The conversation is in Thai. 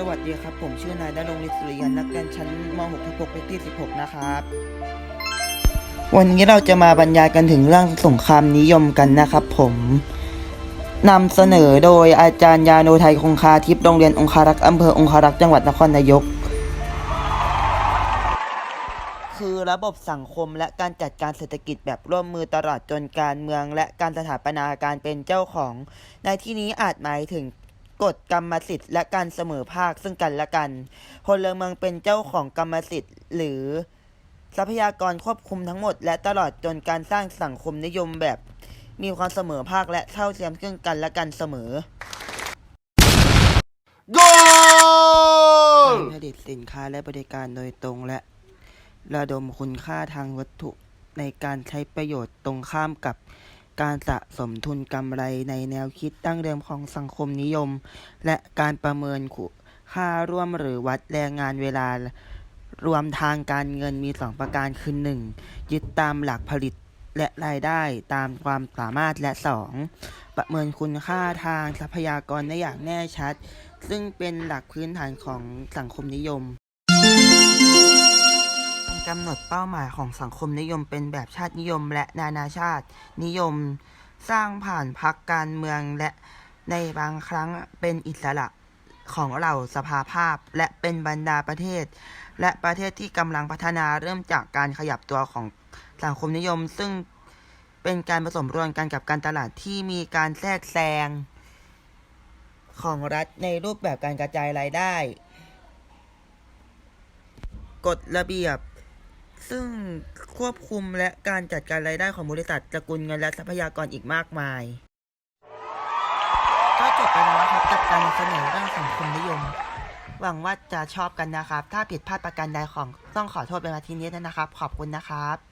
สวัสดีครับ ผมชื่อนายดลงฤทธิ์สุริยันนักเรียนชั้นม .6 ทับ6เลขที่ 16 นะครับ วันนี้เราจะมาบรรยายกันถึงเรื่องสงครามนิยมกันนะครับ ผมนำเสนอโดยอาจารย์ยาโนไทยคงคาทิพย์โรงเรียนองคารักษ์อำเภอองคารักษ์จังหวัดนครนายก คือระบบสังคมและการจัดการเศรษฐกิจแบบร่วมมือตลอดจนการเมือง และการสถาปนาการเป็นเจ้าของ ในที่นี้อาจหมายถึง กฎกรรมสิทธิ์และการเสมอภาคซึ่งกันและกัน พลเมืองเป็นเจ้าของกรรมสิทธิ์ หรือ ทรัพยากรควบคุมทั้งหมด และตลอดจนการสร้างสังคมนิยมแบบ มีความเสมอภาคและเท่าเทียมซึ่งกันและกันเสมอ Goal! การผลิตสินค้าและบริการโดยตรงและ ระดมคุณค่าทางวัตถุในการใช้ประโยชน์ตรงข้ามกับ การสะสมทุนกำไรในแนวคิดตั้งเดิมของสังคมนิยม และการประเมินคุณค่าร่วมหรือวัดแรงงานเวลารวมทางการเงินมีสองประการคือหนึ่งยึดตามหลักผลิตและรายได้ตามความสามารถและสองประเมินคุณค่าทางทรัพยากรได้อย่างแน่ชัด ซึ่งเป็นหลักพื้นฐานของสังคมนิยม กำหนดเป้าหมายของสังคมนิยมเป็นแบบชาตินิยมและนานาชาตินิยม สร้างผ่านพักการเมืองและในบางครั้งเป็นอิสระของเหล่าสภาภาพ และเป็นบรรดาประเทศ และประเทศที่กำลังพัฒนาเริ่มจากการขยับตัวของสังคมนิยม ซึ่งเป็นการผสมรวมกันกับการตลาดที่มีการแทรกแซงของรัฐในรูปแบบการกระจายรายได้ กฎระเบียบ ซึ่งควบคุมและการจัดการรายได้ของบริษัทสกุลเงินและทรัพยากรอีกมากมาย ก็จบไปแล้วครับกับการเสนอเรื่องสังคมนิยม หวังว่าจะชอบกันนะครับ ถ้าผิดพลาดประการใดของต้องขอโทษเป็นมาทีนี้นะครับ ขอบคุณนะครับ